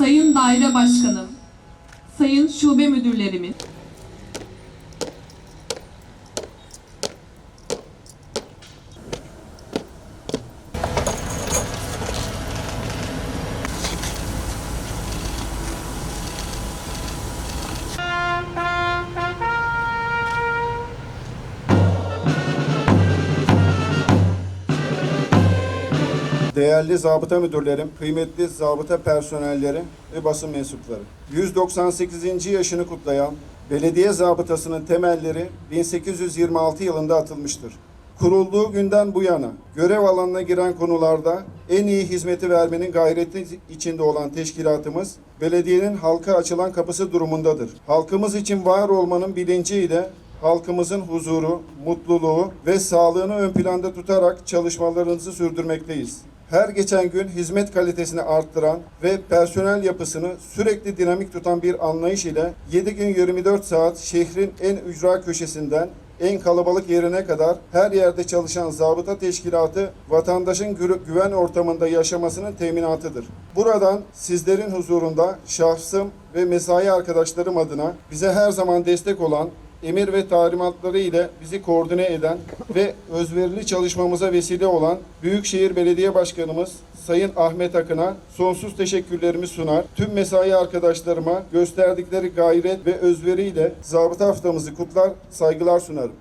Sayın Daire Başkanım, Sayın Şube Müdürlerimiz, Değerli zabıta müdürlerim, kıymetli zabıta personelleri ve basın mensupları. 198. yaşını kutlayan belediye zabıtasının temelleri 1826 yılında atılmıştır. Kurulduğu günden bu yana görev alanına giren konularda en iyi hizmeti vermenin gayreti içinde olan teşkilatımız belediyenin halka açılan kapısı durumundadır. Halkımız için var olmanın bilinciyle halkımızın huzuru, mutluluğu ve sağlığını ön planda tutarak çalışmalarımızı sürdürmekteyiz. Her geçen gün hizmet kalitesini arttıran ve personel yapısını sürekli dinamik tutan bir anlayış ile 7 gün 24 saat şehrin en ücra köşesinden en kalabalık yerine kadar her yerde çalışan zabıta teşkilatı vatandaşın gü- güven ortamında yaşamasının teminatıdır. Buradan sizlerin huzurunda şahsım ve mesai arkadaşlarım adına bize her zaman destek olan emir ve talimatları ile bizi koordine eden ve özverili çalışmamıza vesile olan Büyükşehir Belediye Başkanımız Sayın Ahmet Akın'a sonsuz teşekkürlerimi sunar. Tüm mesai arkadaşlarıma gösterdikleri gayret ve özveriyle zabıta haftamızı kutlar, saygılar sunarım.